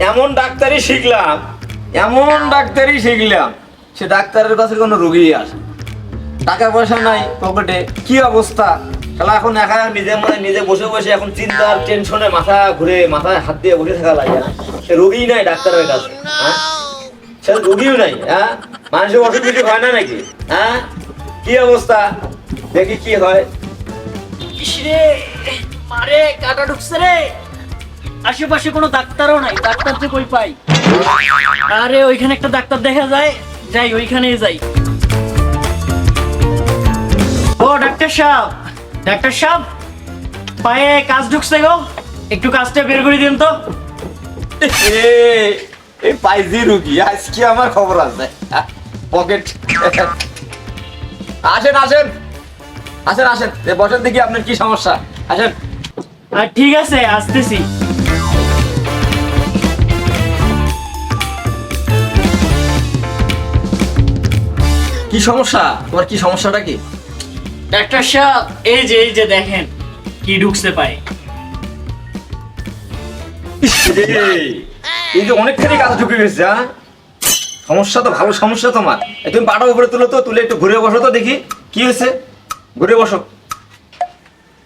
এমন ডাক্তারি শিখলাম, এমন ডাক্তারি শিখলাম, সে ডাক্তারের কাছে কোনো রোগী আসে টাকা পয়সা নাই, পকেটে, কি অবস্থা? তাহলে এখন একা নিজে মানে নিজে বসে বসে এখন চিন্তার টেনশনে মাথা ঘুরে, মাথায় হাত দিয়ে বসে থাকা লাগে সে রোগী নাই ডাক্তারের কাছে হ্যাঁ? সে রোগীও নাই হ্যাঁ? মানুষের অসুখ কিছু হয় না নাকি হ্যাঁ? কি অবস্থা? দেখি কি হয়। ইসরে মারে, কাটা ঢুকছে রে। আশেপাশে কোনো ডাক্তারও নাই ডাক্তার যে কই পাই? আরে ওইখানে একটা ডাক্তার দেখা যায় যাই ওইখানেই যাই। ও ডাক্তার সাহেব ডাক্তার সাহেব পায়ে কাজ ঢুকছে গো। একটু কাজটা বের করে দিন তো। এই পাইজি রুগী আজকে আমার খবর আছে। পকেট। আসেন আসেন। আসেন আসেন। এ বসেন দেখি আপনার কি সমস্যা। আসেন। আর ঠিক আছে আসতেছি। কি সমস্যা? তোমার কি সমস্যাটা কি? ডাক্তার সাহেব এই যে এই যে দেখেন কি ঢুকছে পায়ে। এই, যে অনেকখানি কাজ ঢুকে গেছে হ্যাঁ? সমস্যা তো ভালো সমস্যা তোমার। এই তুমি পাটা উপরে তুলো তো তুলে একটু ঘুরে বসো তো দেখি কি হয়েছে। ঘুরে বসো।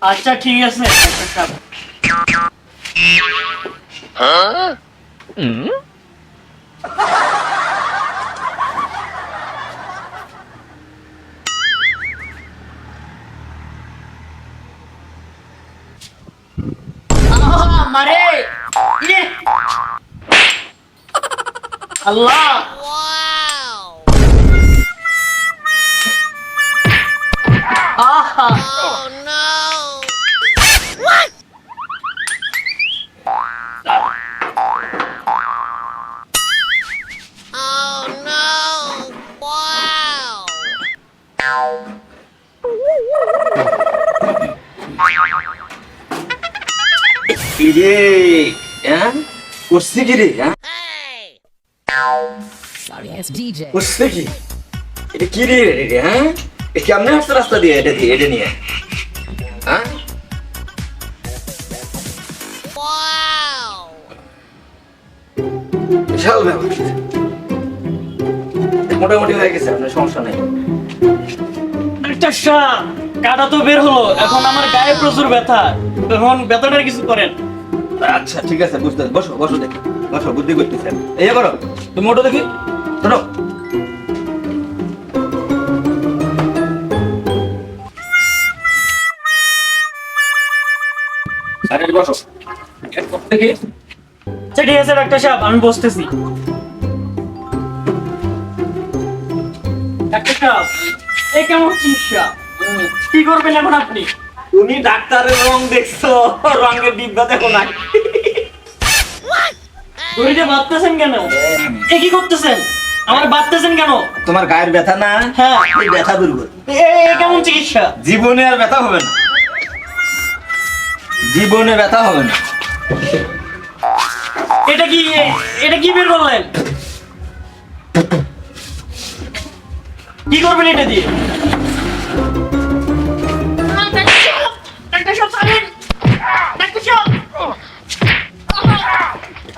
আচ্ছা ঠিক আছে ডাক্তার সাহেব। আহ, আল্লাহ আহা! কি রে হ্যাঁ করছি কি রে হ্যাঁ Hey! Sorry DJ. করছে কি এটা কি রে রে হ্যাঁ এ কেমনে আসছে রাস্তা দিয়ে এটা দিয়ে এটা নিয়ে হ্যাঁ Wow! বিশাল ব্যাপার মোটামুটি হয়ে গেছে আপনার সমস্যা নেই। ডাক্তার কাটা তো বের হলো। এখন আমার গায়ে প্রচুর ব্যথা। এখন ব্যথাটার কিছু করেন। আচ্ছা ঠিক আছে বুঝতে বসো বসো দেখি। বসো বুদ্ধি করতেছেন এই করো তুমি ওটা দেখি। আরে বসো। দেখি আচ্ছা ঠিক আছে ডাক্তার সাহেব আমি বসতেছি। ডাক্তার সাহেব এই কেমন চিকিৎসা? কি করবেন এখন আপনি? তুমি ডাক্তারের রং দেখছ রঙের ডিব্বা দেখো না দড়িতে বাঁধতেছেন কেন? এ কি করতেছেন? আমার বাঁধতেছেন কেন? তোমার গায়ের ব্যথা না? হ্যাঁ। এই ব্যথা দূর কেমন চিকিৎসা? জীবনে আর ব্যথা হবে না। জীবনে ব্যথা হবে না। এটা কি এটা কি বের করলেন? কি করবেন এটা দিয়ে।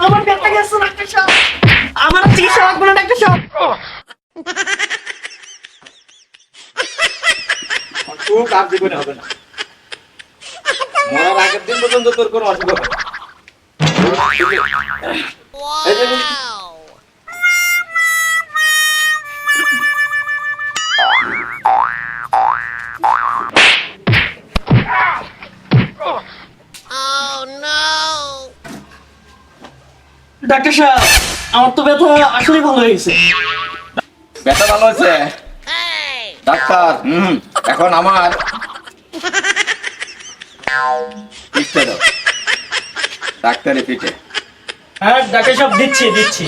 আমার ব্যথা গেছে ডাক্তার সাহেব। আমার চিকিৎসা লাগবে না ডাক্তার সাহেব খুব কাজ জীবনে হবে না আগের দিন পর্যন্ত তোর কোনো অসুখ হবে না। ডাক্তার সাহেব আমার তো ব্যথা আসলেই ভালো হয়েছে ব্যথা ভালো হয়েছে? ডাক্তার হুম এখন আমার। ডাক্তারের পিঠে। হ্যাঁ ডাক্তার সাহেব দিচ্ছি দিচ্ছি।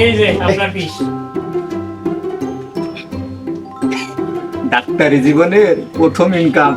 এই যে আপনার পিস ডাক্তারি জীবনের প্রথম ইনকাম